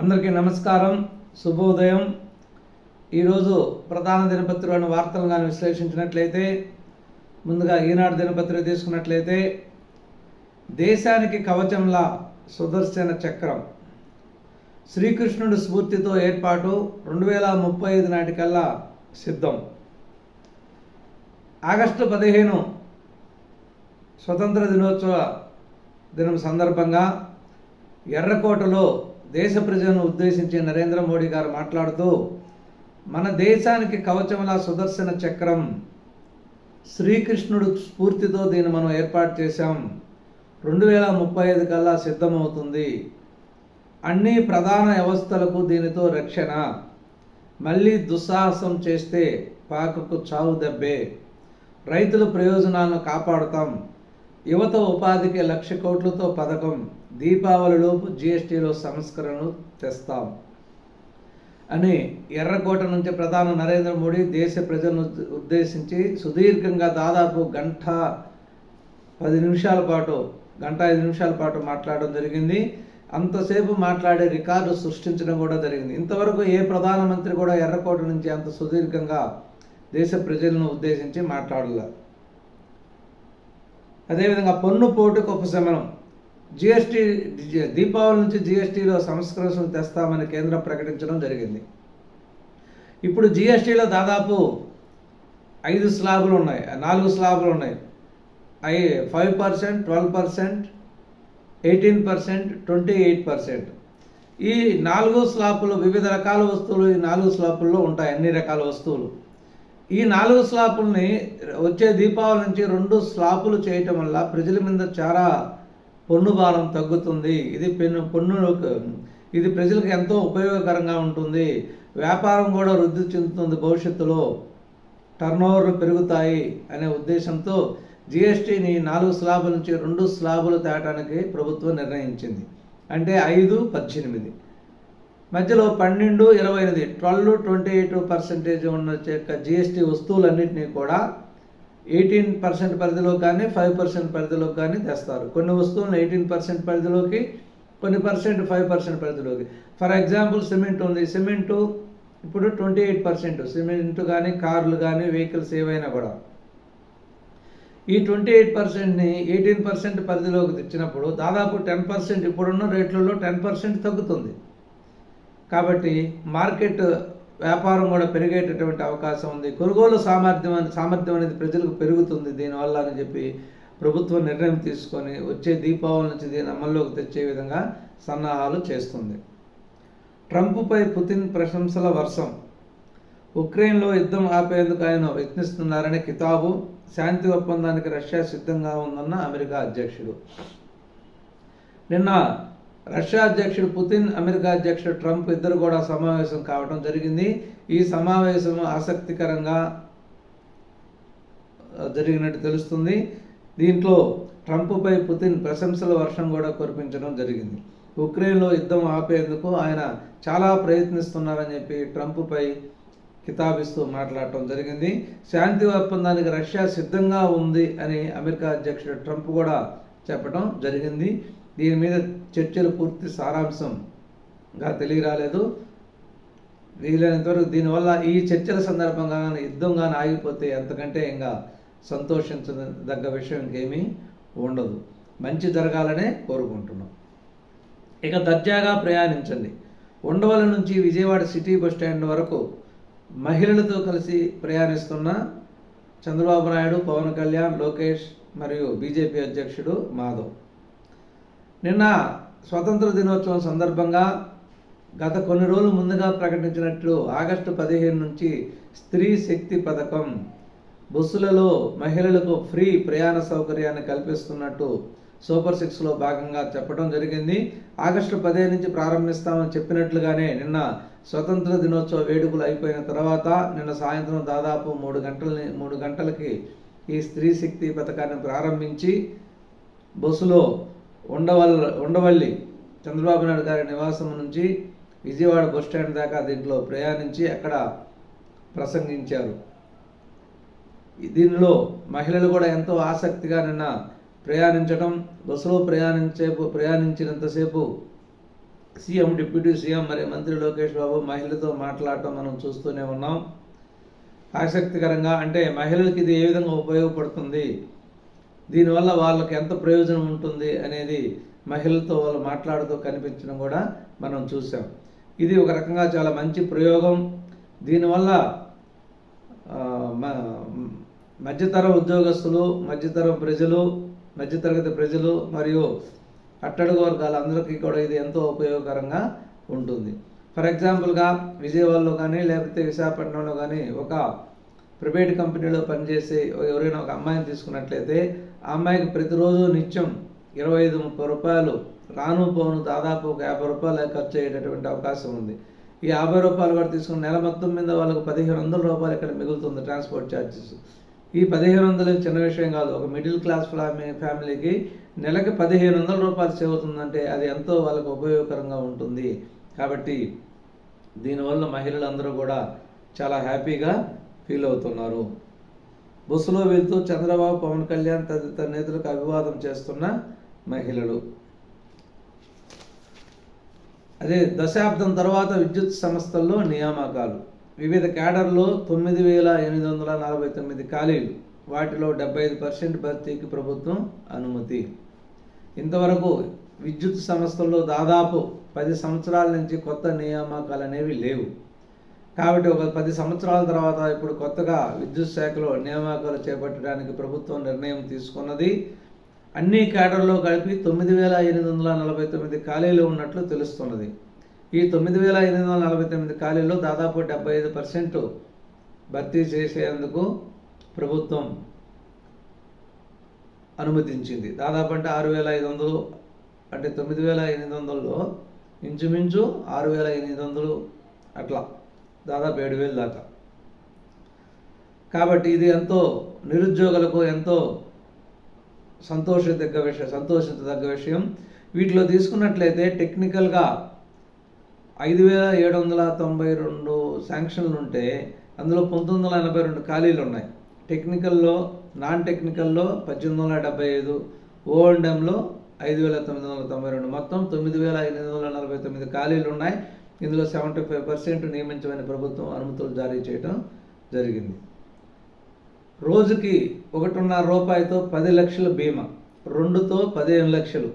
అందరికీ నమస్కారం శుభోదయం. ఈరోజు ప్రధాన దినపత్రికలోని వార్తలను కానీ విశ్లేషించినట్లయితే ముందుగా ఈనాడు దినపత్రిక తీసుకున్నట్లయితే దేశానికి కవచంలా సుదర్శన చక్రం. శ్రీకృష్ణుడి స్ఫూర్తితో ఏర్పాటు రెండు వేల ముప్పై ఐదు నాటికల్లా సిద్ధం. ఆగస్టు పదిహేను స్వతంత్ర దినోత్సవ దినం సందర్భంగా ఎర్రకోటలో దేశ ప్రజలను ఉద్దేశించి నరేంద్ర మోడీ గారు మాట్లాడుతూ మన దేశానికి కవచముల సుదర్శన చక్రం శ్రీకృష్ణుడు స్ఫూర్తితో దీన్ని మనం ఏర్పాటు చేశాం. రెండు వేల ముప్పై ఐదు కల్లా సిద్ధమవుతుంది. అన్ని ప్రధాన వ్యవస్థలకు దీనితో రక్షణ. మళ్ళీ దుస్సాహసం చేస్తే పాకకు చావు దెబ్బే. రైతుల ప్రయోజనాలను కాపాడుతాం. యువత ఉపాధికి లక్ష కోట్లతో పథకం దీపావళిలోపు జిఎస్టీలో సంస్కరణలు తెస్తాం అని ఎర్రకోట నుంచి ప్రధాని నరేంద్ర మోడీ దేశ ప్రజలను ఉద్దేశించి సుదీర్ఘంగా దాదాపు గంట పది నిమిషాల పాటు గంట ఐదు నిమిషాల పాటు మాట్లాడడం జరిగింది. అంతసేపు మాట్లాడే రికార్డు సృష్టించడం కూడా జరిగింది. ఇంతవరకు ఏ ప్రధానమంత్రి కూడా ఎర్రకోట నుంచి అంత సుదీర్ఘంగా దేశ ప్రజలను ఉద్దేశించి మాట్లాడలేదు అదేవిధంగా పన్ను పోటుకు ఉపశమనం. జిఎస్టీ దీపావళి నుంచి జిఎస్టీలో సంస్కరణలు తెస్తామని కేంద్రం ప్రకటించడం జరిగింది. ఇప్పుడు జిఎస్టీలో దాదాపు ఐదు స్లాబులు ఉన్నాయి నాలుగు స్లాబులు ఉన్నాయి. అవి five percent twelve percent eighteen percent twenty eight percent. ఈ నాలుగు స్లాపులు వివిధ రకాల వస్తువులు ఈ నాలుగు స్లాపుల్లో ఉంటాయి అన్ని రకాల వస్తువులు. ఈ నాలుగు స్లాపుల్ని వచ్చే దీపావళి నుంచి రెండు స్లాపులు చేయటం వల్ల ప్రజల మీద చాలా పన్ను భారం తగ్గుతుంది. ఇది పెన్ను పన్ను ఇది ప్రజలకు ఎంతో ఉపయోగకరంగా ఉంటుంది. వ్యాపారం కూడా వృద్ధి చెందుతుంది భవిష్యత్తులో. టర్నోవర్లు పెరుగుతాయి అనే ఉద్దేశంతో జిఎస్టీని నాలుగు స్లాబుల నుంచి రెండు స్లాబులు తేటానికి ప్రభుత్వం నిర్ణయించింది. అంటే ఐదు పద్దెనిమిది. మధ్యలో పన్నెండు ఇరవై ఎనిమిది ట్వెల్వ్ ట్వంటీ ఎయిట్ పర్సెంటేజ్ ఉన్న యొక్క జిఎస్టీ వస్తువులన్నింటినీ కూడా ఎయిటీన్ పర్సెంట్ పరిధిలో కానీ ఫైవ్ పర్సెంట్ పరిధిలో కానీ తెస్తారు. కొన్ని వస్తువులను ఎయిటీన్ పర్సెంట్ పరిధిలోకి కొన్ని పర్సెంట్ ఫైవ్ పర్సెంట్ పరిధిలోకి. ఫర్ ఎగ్జాంపుల్ సిమెంట్ ఉంది. సిమెంటు ఇప్పుడు ట్వంటీ ఎయిట్ పర్సెంట్. సిమెంట్ కానీ కార్లు కానీ వెహికల్స్ ఏవైనా కూడా. ఈ ట్వంటీ ఎయిట్ పర్సెంట్ని ఎయిటీన్ పర్సెంట్ పరిధిలోకి తెచ్చినప్పుడు దాదాపు టెన్ పర్సెంట్ ఇప్పుడున్న రేట్లలో టెన్ పర్సెంట్ తగ్గుతుంది. కాబట్టి మార్కెట్ వ్యాపారం కూడా పెరిగేటటువంటి అవకాశం ఉంది. కొనుగోలు సామర్థ్యం సామర్థ్యం అనేది ప్రజలకు పెరుగుతుంది. దీనివల్ల అని చెప్పి ప్రభుత్వం నిర్ణయం తీసుకొని వచ్చే దీపావళి నుంచి దీని అమల్లోకి తెచ్చే విధంగా సన్నాహాలు చేస్తుంది. ట్రంప్పై పుతిన్ ప్రశంసల వర్షం. ఉక్రెయిన్లో యుద్ధం ఆపేందుకు ఆయన యత్నిస్తున్నారని కితాబు శాంతి ఒప్పందానికి రష్యా సిద్ధంగా ఉందన్న అమెరికా అధ్యక్షుడు. నిన్న రష్యా అధ్యక్షుడు పుతిన్ అమెరికా అధ్యక్షుడు ట్రంప్ ఇద్దరు కూడా సమావేశం కావడం జరిగింది. ఈ సమావేశం ఆసక్తికరంగా జరిగినట్టు తెలుస్తుంది. దీంట్లో ట్రంప్పై పుతిన్ ప్రశంసల వర్షం కూడా కురిపించడం జరిగింది. ఉక్రెయిన్లో యుద్ధం ఆపేందుకు ఆయన చాలా ప్రయత్నిస్తున్నారని చెప్పి ట్రంప్పై కితాబిస్తూ మాట్లాడటం జరిగింది. శాంతి ఒప్పందానికి రష్యా సిద్ధంగా ఉంది అని అమెరికా అధ్యక్షుడు ట్రంప్ కూడా చెప్పడం జరిగింది. దీని మీద చర్చలు పూర్తి సారాంశంగా తెలియరాలేదు. వీలైనంత వరకు దీనివల్ల ఈ చర్చల సందర్భంగా యుద్ధం కానీ ఆగిపోతే ఎంతకంటే ఇంకా సంతోషించదగ్గ విషయం ఇంకేమీ ఉండదు. మంచి జరగాలనే కోరుకుంటున్నాం. ఇక దర్జాగా ప్రయాణించండి. ఉండవల నుంచి విజయవాడ సిటీ బస్ స్టాండ్ వరకు మహిళలతో కలిసి ప్రయాణిస్తున్న చంద్రబాబు నాయుడు పవన్ కళ్యాణ్ లోకేష్ మరియు బీజేపీ అధ్యక్షుడు మాధవ్. నిన్న స్వతంత్ర దినోత్సవం సందర్భంగా గత కొన్ని రోజులు ముందుగా ప్రకటించినట్లు ఆగస్టు పదిహేను నుంచి స్త్రీ శక్తి పథకం బస్సులలో మహిళలకు ఫ్రీ ప్రయాణ సౌకర్యాన్ని కల్పిస్తున్నట్టు సూపర్ సిక్స్లో భాగంగా చెప్పడం జరిగింది. ఆగస్టు పదిహేను నుంచి ప్రారంభిస్తామని చెప్పినట్లుగానే నిన్న స్వతంత్ర దినోత్సవ వేడుకలు అయిపోయిన తర్వాత నిన్న సాయంత్రం దాదాపు మూడు గంటలని మూడు గంటలకి ఈ స్త్రీ శక్తి పథకాన్ని ప్రారంభించి బస్సులో ఉండవల్ ఉండవల్లి చంద్రబాబు నాయుడు గారి నివాసం నుంచి విజయవాడ బస్ స్టాండ్ దాకా దీంట్లో ప్రయాణించి అక్కడ ప్రసంగించారు. దీనిలో మహిళలు కూడా ఎంతో ఆసక్తిగా నిన్న ప్రయాణించడం బస్సులో ప్రయాణించే ప్రయాణించినంతసేపు సీఎం డిప్యూటీ సీఎం మరియు మంత్రి లోకేష్ బాబు మహిళలతో మాట్లాడటం మనం చూస్తూనే ఉన్నాం. ఆసక్తికరంగా అంటే మహిళలకు ఇది ఏ విధంగా ఉపయోగపడుతుంది? దీనివల్ల వాళ్ళకి ఎంత ప్రయోజనం ఉంటుంది అనేది మహిళలతో వాళ్ళు మాట్లాడుతూ కనిపించడం కూడా మనం చూసాం. ఇది ఒక రకంగా చాలా మంచి ప్రయోగం. దీనివల్ల మధ్యతర మ- మధ్యతరం ఉద్యోగస్తులు మధ్యతరం ప్రజలు మధ్యతరగతి ప్రజలు మరియు అట్టడుగు వర్గాలందరికీ కూడా ఇది ఎంతో ఉపయోగకరంగా ఉంటుంది. ఫర్ ఎగ్జాంపుల్గా విజయవాడలో కానీ లేకపోతే విశాఖపట్నంలో కానీ ఒక ప్రైవేట్ కంపెనీలో పనిచేసే ఎవరైనా ఒక అమ్మాయిని తీసుకున్నట్లయితే ఆ అమ్మాయికి ప్రతిరోజు నిత్యం ఇరవై ఐదు ముప్పై రూపాయలు రాను పోను దాదాపు ఒక యాభై రూపాయలు ఖర్చు అయ్యేటటువంటి అవకాశం ఉంది. ఈ యాభై రూపాయలు కూడా తీసుకున్న నెల మొత్తం మీద వాళ్ళకి పదిహేను వందల రూపాయలు ఇక్కడ మిగులుతుంది ట్రాన్స్పోర్ట్ ఛార్జెస్ ఈ పదిహేను వందలు చిన్న విషయం కాదు. ఒక మిడిల్ క్లాస్ ఫ్యామిలీ ఫ్యామిలీకి నెలకి పదిహేను వందల రూపాయలు సేవ్ అవుతుందంటే అది ఎంతో వాళ్ళకు ఉపయోగకరంగా ఉంటుంది. కాబట్టి దీనివల్ల మహిళలందరూ కూడా చాలా హ్యాపీగా ఫీల్ అవుతున్నారు. బస్సులో వెళ్తూ చంద్రబాబు పవన్ కళ్యాణ్ తదితర నేతలకు అభివాదం చేస్తున్న మహిళలు. అదే దశాబ్దం తర్వాత విద్యుత్ సంస్థల్లో నియామకాలు. వివిధ క్యాడర్లో తొమ్మిది వేల ఎనిమిది వందల నలభై తొమ్మిది ఖాళీలు. వాటిలో డెబ్బై ఐదు పర్సెంట్ భర్తీకి ప్రభుత్వం అనుమతి. ఇంతవరకు విద్యుత్ సంస్థల్లో దాదాపు పది సంవత్సరాల నుంచి కొత్త నియామకాలు అనేవి లేవు. కాబట్టి ఒక పది సంవత్సరాల తర్వాత ఇప్పుడు కొత్తగా విద్యుత్ శాఖలో నియామకాలు చేపట్టడానికి ప్రభుత్వం నిర్ణయం తీసుకున్నది. అన్ని క్యాడర్లో కలిపి తొమ్మిది వేల ఎనిమిది వందల నలభై తొమ్మిది ఖాళీలు ఉన్నట్లు తెలుస్తున్నది. ఈ తొమ్మిది వేల ఎనిమిది వందల నలభై తొమ్మిది ఖాళీల్లో దాదాపు డెబ్బై ఐదు పర్సెంట్ భర్తీ చేసేందుకు ప్రభుత్వం అనుమతించింది. దాదాపు అంటే ఆరు వేల ఐదు వందలు అంటే తొమ్మిది వేల ఎనిమిది వందల్లో ఇంచుమించు ఆరు వేల ఎనిమిది వందలు అట్లా. దాదాపు ఏడు వేలు దాకా. కాబట్టి ఇది ఎంతో నిరుద్యోగులకు ఎంతో సంతోషదగ్గ విషయం సంతోషించదగ్గ విషయం. వీటిలో తీసుకున్నట్లయితే టెక్నికల్గా ఐదు వేల ఏడు వందల తొంభై రెండు శాంక్షన్లు ఉంటే అందులో పంతొమ్మిది వందల ఎనభై రెండు ఖాళీలు ఉన్నాయి. టెక్నికల్లో నాన్ టెక్నికల్లో పద్దెనిమిది వందల డెబ్బై ఐదు ఓఎండ్ఎంలో ఐదు వేల తొమ్మిది వందల తొంభై రెండు. మొత్తం తొమ్మిది వేల ఎనిమిది వందల నలభై తొమ్మిది ఖాళీలు ఉన్నాయి. ఇందులో సెవెంటీ ఫైవ్ పర్సెంట్ నియమించమని ప్రభుత్వం అనుమతులు జారీ చేయడం జరిగింది. రోజుకి ఒకటిన్నర రూపాయితో పది లక్షల బీమా రెండుతో పదిహేను లక్షలు.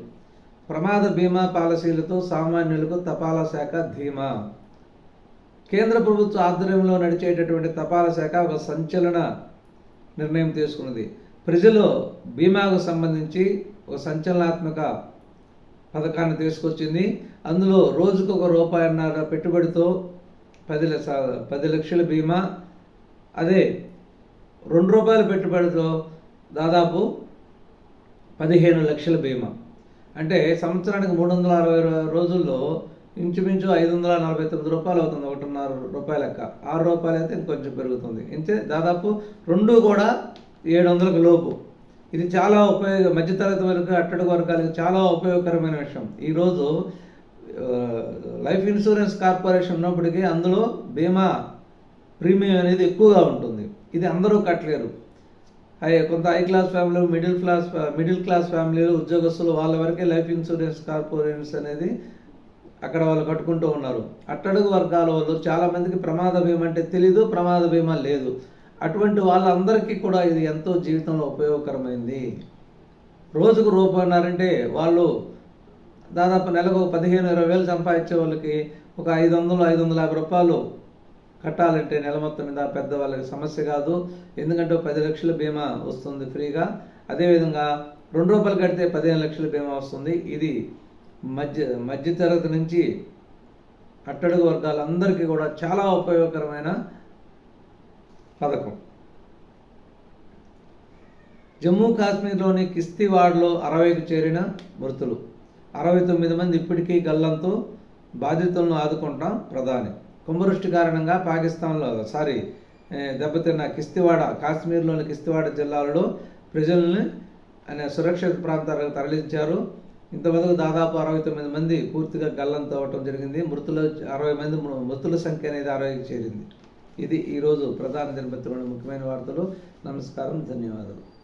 ప్రమాద బీమా పాలసీలతో సామాన్యులకు తపాలా శాఖ ధీమా. కేంద్ర ప్రభుత్వ ఆధ్వర్యంలో నడిచేటటువంటి తపాలా శాఖ ఒక సంచలన నిర్ణయం తీసుకున్నది. ప్రజలు బీమాకు సంబంధించి ఒక సంచలనాత్మక పథకాన్ని తీసుకొచ్చింది. అందులో రోజుకు ఒక రూపాయన్నర పెట్టుబడితో పది లక్ష పది లక్షల బీమా. అదే రెండు రూపాయల పెట్టుబడితో దాదాపు పదిహేను లక్షల బీమా. అంటే సంవత్సరానికి మూడు వందల అరవై రోజుల్లో ఇంచుమించు ఐదు వందల నలభై తొమ్మిది రూపాయలు అవుతుంది ఒకటిన్నర రూపాయల లెక్క. ఆరు రూపాయలు అయితే ఇంకొంచెం పెరుగుతుంది. ఇంతే దాదాపు రెండు కూడా ఏడు వందలకు లోపు. ఇది చాలా ఉపయోగ మధ్యతరగతి వరకు అట్టడుగు వర్గాలకు చాలా ఉపయోగకరమైన విషయం. ఈరోజు లైఫ్ ఇన్సూరెన్స్ కార్పొరేషన్ ఉన్నప్పటికీ అందులో బీమా ప్రీమియం అనేది ఎక్కువగా ఉంటుంది. ఇది అందరూ కట్టలేరు. హై కొంత high class family middle class middle class ఫ్యామిలీలు ఉద్యోగస్తులు వాళ్ళ వరకే లైఫ్ ఇన్సూరెన్స్ కార్పొరేషన్స్ అనేది అక్కడ వాళ్ళు కట్టుకుంటూ ఉన్నారు. అట్టడుగు వర్గాల వాళ్ళు చాలామందికి ప్రమాద బీమా అంటే తెలీదు ప్రమాద బీమా లేదు. అటువంటి వాళ్ళందరికీ కూడా ఇది ఎంతో జీవితంలో ఉపయోగకరమైంది. రోజుకు రూపాయన్నారంటే వాళ్ళు దాదాపు నెలకు పదిహేను ఇరవై వేలు సంపాదించే వాళ్ళకి ఒక ఐదు వందలు ఐదు వందల యాభై రూపాయలు కట్టాలంటే నెల మొత్తం మీద పెద్ద వాళ్ళకి సమస్య కాదు. ఎందుకంటే పది లక్షల బీమా వస్తుంది ఫ్రీగా. అదేవిధంగా రెండు రూపాయలు కడితే పదిహేను లక్షల బీమా వస్తుంది. ఇది మధ్య మధ్యతరగతి నుంచి అట్టడుగు వర్గాలందరికీ కూడా చాలా ఉపయోగకరమైన పథకం. జమ్మూ కాశ్మీర్లోని కిస్తివాడ్లో అరవైకు చేరిన మృతులు. అరవై తొమ్మిది మంది ఇప్పటికీ గల్లంతో బాధితులను ఆదుకుంటాం ప్రధాని. కుంభవృష్టి కారణంగా పాకిస్తాన్లో సారీ దెబ్బతిన్న కిస్తీవాడ కాశ్మీర్లోని కిస్తీవాడ జిల్లాలలో ప్రజల్ని అనే సురక్షిత ప్రాంతాలకు తరలించారు. ఇంతవరకు దాదాపు అరవై తొమ్మిది మంది పూర్తిగా గల్లంతో అవటం జరిగింది. మృతుల అరవై మంది మృతుల సంఖ్య అనేది అరవైకి చేరింది. ఇది ఈరోజు ప్రధాన దినపత్రికలోని ముఖ్యమైన వార్తలు. నమస్కారం ధన్యవాదాలు.